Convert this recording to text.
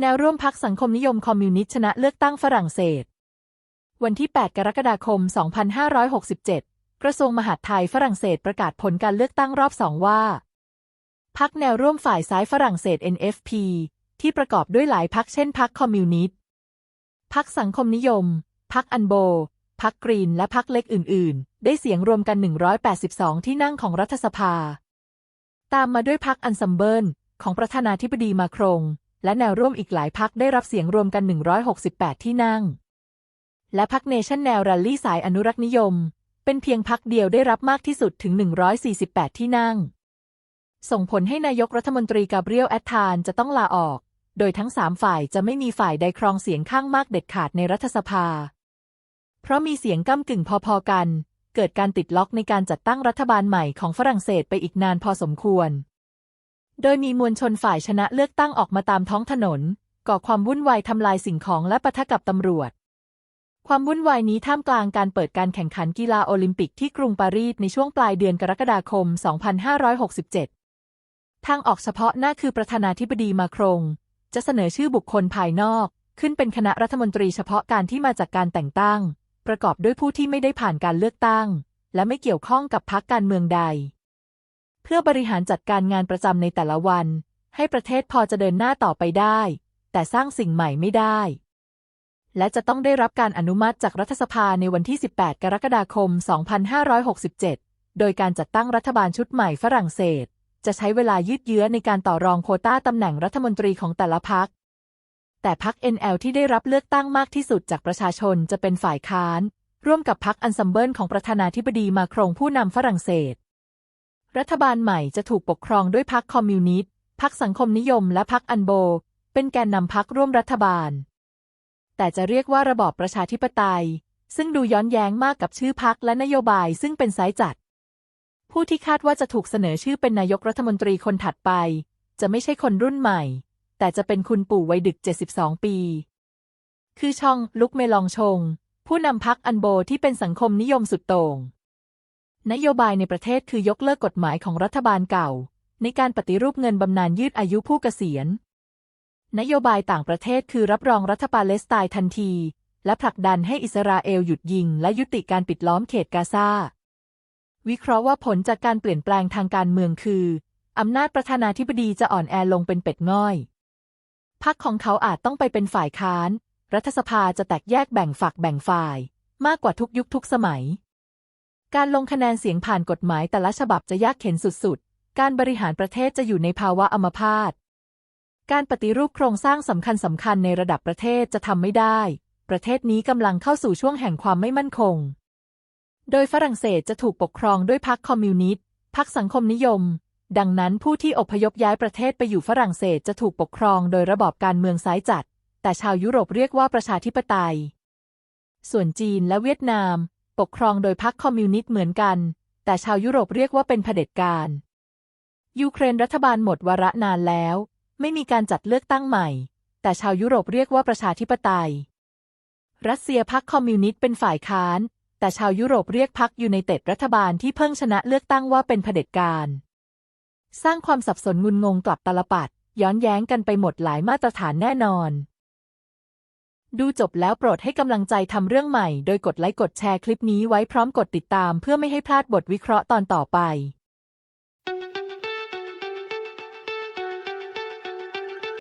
แนวร่วมพักสังคมนิยมคอมมิวนิสต์ชนะเลือกตั้งฝรั่งเศส วันที่ 8 กรกฎาคม 2567 กระทรวงมหาดไทยฝรั่งเศสประกาศผลการเลือกตั้งรอบสองว่า พักแนวร่วมฝ่ายซ้ายฝรั่งเศส NFP ที่ประกอบด้วยหลายพักเช่นพักคอมมิวนิสต์พักสังคมนิยม พักอันโบ พักกรีน และพักเล็กอื่น ๆ ได้เสียงรวมกัน 182 ที่นั่งของรัฐสภา ตามมาด้วยพักอันซัมเบิลของประธานาธิบดีมาครง และแนวร่วมอีกหลายพักได้รับเสียงรวมกัน 168 ที่นั่ง และพักเนชั่นแนวรัลลี่สายอนุรักษ์นิยม เป็นเพียงพักเดียวได้รับมากที่สุดถึง 148 ที่นั่ง ส่งผลให้นายกรัฐมนตรีกาเบรียลแอตทานจะต้องลาออก โดยทั้งสามฝ่ายจะไม่มีฝ่ายใดครองเสียงข้างมากเด็ดขาดในรัฐสภา เพราะมีเสียงก้ากึ่งพอๆกัน เกิดการติดล็อกในการจัดตั้งรัฐบาลใหม่ของฝรั่งเศสไปอีกนานพอสมควร โดยมีมวลชนฝ่ายชนะเลือกตั้งออกมาตามท้องถนน ก่อความวุ่นวายทำลายสิ่งของและปะทะกับตำรวจ ความวุ่นวายนี้ท่ามกลางการเปิดการแข่งขันกีฬาโอลิมปิกที่กรุงปารีสในช่วงปลายเดือนกรกฎาคม 2567 ทางออกเฉพาะหน้าคือประธานาธิบดีมาครง จะเสนอชื่อบุคคลภายนอก ขึ้นเป็นคณะรัฐมนตรีเฉพาะการที่มาจากการแต่งตั้ง ประกอบด้วยผู้ที่ไม่ได้ผ่านการเลือกตั้ง และไม่เกี่ยวข้องกับพรรคการเมืองใด พื่อบริหารจัดการงานประจำในแต่ละวัน ให้ประเทศพอจะเดินหน้าต่อไปได้ แต่สร้างสิ่งใหม่ไม่ได้ และจะต้องได้รับการอนุมัติจากรัฐสภาในวันที่ 18 กรกฎาคม 2567 โดยการจัดตั้งรัฐบาลชุดใหม่ฝรั่งเศส จะใช้เวลายืดเยื้อในการต่อรองโคต้าตำแหน่งรัฐมนตรีของแต่ละพรรคแต่พรรค NL ที่ได้รับเลือกตั้งมากที่สุดจากประชาชนจะเป็นฝ่ายค้าน ร่วมกับพรรคอันซัมเบิลของประธานาธิบดีมาครงผู้นำฝรั่งเศส รัฐบาลใหม่จะถูกปกครองด้วยพรรคคอมมิวนิสต์พรรคสังคมนิยมและพรรคอันโบ เป็นแกนนำพรรคร่วมรัฐบาล แต่จะเรียกว่าระบอบประชาธิปไตย ซึ่งดูย้อนแย้งมากกับชื่อพรรคและนโยบายซึ่งเป็นสายจัด ผู้ที่คาดว่าจะถูกเสนอชื่อเป็นนายกรัฐมนตรีคนถัดไป จะไม่ใช่คนรุ่นใหม่ แต่จะเป็นคุณปู่วัยดึก 72 ปี คือชองลุกเมลองชง ผู้นำพรรคอันโบที่เป็นสังคมนิยมสุดโต่ง นโยบายในประเทศคือยกเลิกกฎหมายของรัฐบาลเก่า ในการปฏิรูปเงินบำนาญยืดอายุผู้เกษียณ นโยบายต่างประเทศคือรับรองรัฐปาเลสไตน์ทันที และผลักดันให้อิสราเอลหยุดยิง และยุติการปิดล้อมเขตกาซา วิเคราะห์ว่าผลจากการเปลี่ยนแปลงทางการเมืองคืออำนาจประธานาธิบดีจะอ่อนแอลงเป็นเป็ดง่อย พรรคของเขาอาจต้องไปเป็นฝ่ายค้าน รัฐสภาจะแตกแยกแบ่งฝักแบ่งฝ่าย มากกว่าทุกยุคทุกสมัย การลงคะแนนเสียงผ่านกฎหมายแต่ละฉบับจะยากเข็นสุดๆ การบริหารประเทศจะอยู่ในภาวะอัมพาต การปฏิรูปโครงสร้างสำคัญสำคัญในระดับประเทศจะทำไม่ได้ ประเทศนี้กำลังเข้าสู่ช่วงแห่งความไม่มั่นคง โดยฝรั่งเศสจะถูกปกครองด้วยพรรคคอมมิวนิสต์ พรรคสังคมนิยม ดังนั้นผู้ที่อพยพย้ายประเทศไปอยู่ฝรั่งเศสจะถูกปกครองโดยระบอบการเมืองซ้ายจัด แต่ชาวยุโรปเรียกว่าประชาธิปไตย ส่วนจีนและเวียดนาม ปกครองโดยพรรคคอมมิวนิสต์เหมือนกัน แต่ชาวยุโรปเรียกว่าเป็นเผด็จการ ยูเครนรัฐบาลหมดวาระนานแล้ว ไม่มีการจัดเลือกตั้งใหม่ แต่ชาวยุโรปเรียกว่าประชาธิปไตย รัสเซียพรรคคอมมิวนิสต์เป็นฝ่ายค้าน แต่ชาวยุโรปเรียกพรรคยูไนเต็ดรัฐบาลที่เพิ่งชนะเลือกตั้งว่าเป็นเผด็จการ สร้างความสับสนงุนงงกลับตลปัดย้อนแย้งกันไปหมดหลายมาตรฐานแน่นอน ดูจบแล้วโปรดให้กำลังใจทำเรื่องใหม่ โดยกดไลค์กดแชร์คลิปนี้ไว้พร้อมกดติดตามเพื่อไม่ให้พลาดบทวิเคราะห์ตอนต่อไป